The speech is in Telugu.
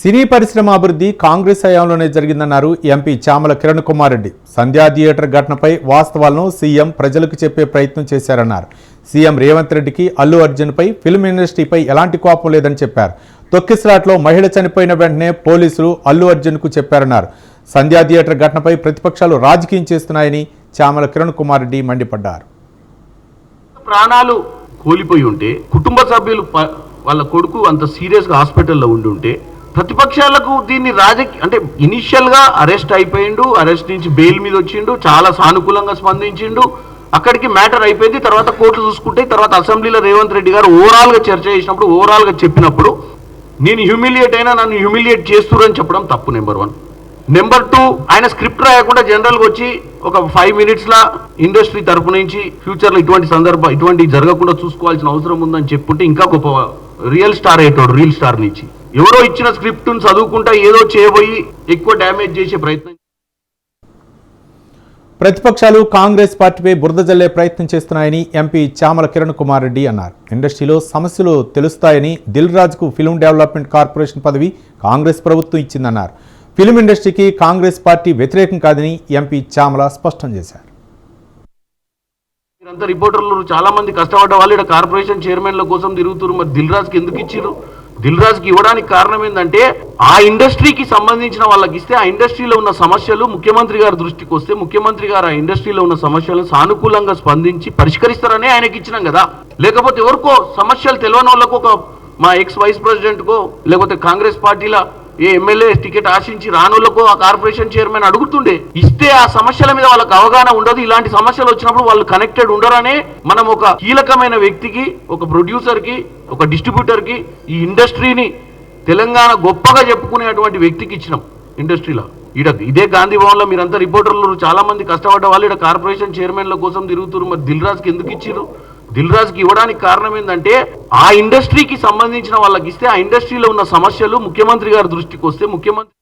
సినీ పరిశ్రమ అభివృద్ధి కాంగ్రెస్ హయాంలోనే జరిగిందన్నారు ఎంపీ చామల కిరణ్ కుమార్ రెడ్డి. సంధ్యా థియేటర్ ఘటనపై వాస్తవాలను సీఎం ప్రజలకు చెప్పే ప్రయత్నం చేశారన్నారు. సీఎం రేవంత్ రెడ్డికి అల్లు అర్జున్పై ఫిల్మ్ ఇండస్ట్రీపై ఎలాంటి కోపం లేదని చెప్పారు. తొక్కిసలాట్లో మహిళ చనిపోయిన వెంటనే పోలీసులు అల్లు అర్జున్కు చెప్పారన్నారు. సంధ్యా థియేటర్ ఘటనపై ప్రతిపక్షాలు రాజకీయం చేస్తున్నాయని చామల కిరణ్ కుమార్ రెడ్డి మండిపడ్డారు. ప్రాణాలు కోల్పోయి ఉంటే కుటుంబ సభ్యులు వాళ్ళ కొడుకు అంత సీరియస్గా హాస్పిటల్లో ఉండి ఉంటే ప్రతిపక్షాలకు దీన్ని రాజకీయ అంటే ఇనిషియల్గా అరెస్ట్ అయిపోయిండు అరెస్ట్ నుంచి బెయిల్ మీద వచ్చిండు చాలా సానుకూలంగా స్పందించిండు. అక్కడికి మ్యాటర్ అయిపోయింది తర్వాత కోర్టు చూసుకుంటే తర్వాత అసెంబ్లీలో రేవంత్ రెడ్డి గారు ఓవరాల్గా చర్చ చేసినప్పుడు ఓవరాల్గా చెప్పినప్పుడు నేను హ్యూమిలియేట్ అయినా నన్ను హ్యూమిలియేట్ చేస్తురని చెప్పడం తప్పు నెంబర్ వన్. నెంబర్ టూ ఆయన స్క్రిప్ట్ రాయకుండా జనరల్గా వచ్చి ఒక ఫైవ్ మినిట్స్లా ఇండస్ట్రీ తరపు నుంచి ఫ్యూచర్లో ఇటువంటి సందర్భం ఇటువంటి జరగకుండా చూసుకోవాల్సిన అవసరం ఉందని చెప్పుంటే ఇంకా గొప్ప రియల్ స్టార్ అయ్యేటోడు రియల్ స్టార్ నుంచి. ఎవరో ఇచ్చిన స్క్రిప్ట్ను చదువుకుంటా ఏదో చేయబోయి ఎక్కువ డ్యామేజ్ చేసే ప్రయత్నం ప్రతిపక్షాలు కాంగ్రెస్ పార్టీపై బురద జల్లే ప్రయత్నం చేస్తున్నాయని ఎంపీ చామల కిరణ్ కుమార్ రెడ్డి అన్నారు. ఇండస్ట్రీలో సమస్యలు తెలుస్తాయని దిల్ రాజుకు ఫిల్మ్ డెవలప్మెంట్ కార్పొరేషన్ పదవి కాంగ్రెస్ ప్రభుత్వం ఇచ్చిందన్నారు. ఫిల్మ్ ఇండస్ట్రీకి కాంగ్రెస్ పార్టీ వ్యతిరేకం కాదని ఎంపీ చామల స్పష్టం చేశారు. మీరంతా రిపోర్టర్లు చాలా మంది కష్టపడ్డ వాళ్ళు ఇక్కడ కార్పొరేషన్ చైర్మన్ల కోసం తిరుగుతున్నారు. మరి దిల్ రాజుకి ఎందుకు ఇచ్చిర్రు? దిల్ రాజుకి ఇవ్వడానికి కారణం ఏంటంటే ఆ ఇండస్ట్రీకి సంబంధించిన వాళ్ళకి ఇస్తే ఆ ఇండస్ట్రీలో ఉన్న సమస్యలు ముఖ్యమంత్రి గారి దృష్టికి వస్తే ముఖ్యమంత్రి గారు ఆ ఇండస్ట్రీలో ఉన్న సమస్యలను సానుకూలంగా స్పందించి పరిష్కరిస్తారనే ఆయనకి ఇచ్చినాం కదా. లేకపోతే ఎవరికో సమస్యలు తెలియని వాళ్ళకు ఒక మా ఎక్స్ వైస్ ప్రెసిడెంట్కో లేకపోతే కాంగ్రెస్ పార్టీల ఏ ఎమ్మెల్యే టికెట్ ఆశించి రానులకు ఆ కార్పొరేషన్ చైర్మన్ అడుగుతుండే ఇస్తే ఆ సమస్యల మీద వాళ్ళకి అవగాహన ఉండదు ఇలాంటి సమస్యలు వచ్చినప్పుడు వాళ్ళు కనెక్టెడ్ ఉండరనే మనం ఒక కీలకమైన వ్యక్తికి ఒక ప్రొడ్యూసర్కి ఒక డిస్ట్రిబ్యూటర్కి ఈ ఇండస్ట్రీని తెలంగాణ గొప్పగా చెప్పుకునేటువంటి వ్యక్తికి ఇచ్చినాం ఇండస్ట్రీలో ఈడ ఇదే గాంధీ భవన్లో మీరంతా రిపోర్టర్లు చాలా మంది కష్టపడ్డ వాళ్ళు ఇక్కడ కార్పొరేషన్ చైర్మన్ల కోసం తిరుగుతున్నారు. మరి దిల్ రాజుకి ఎందుకు ఇచ్చిర్రు? దిల్ రాజుకి ఇవ్వడానికి కారణం ఏంటంటే ఆ ఇండస్ట్రీకి సంబంధించిన వాళ్ళకి ఇస్తే ఆ ఇండస్ట్రీలో ఉన్న సమస్యలు ముఖ్యమంత్రి గారి దృష్టికి వస్తే ముఖ్యమంత్రి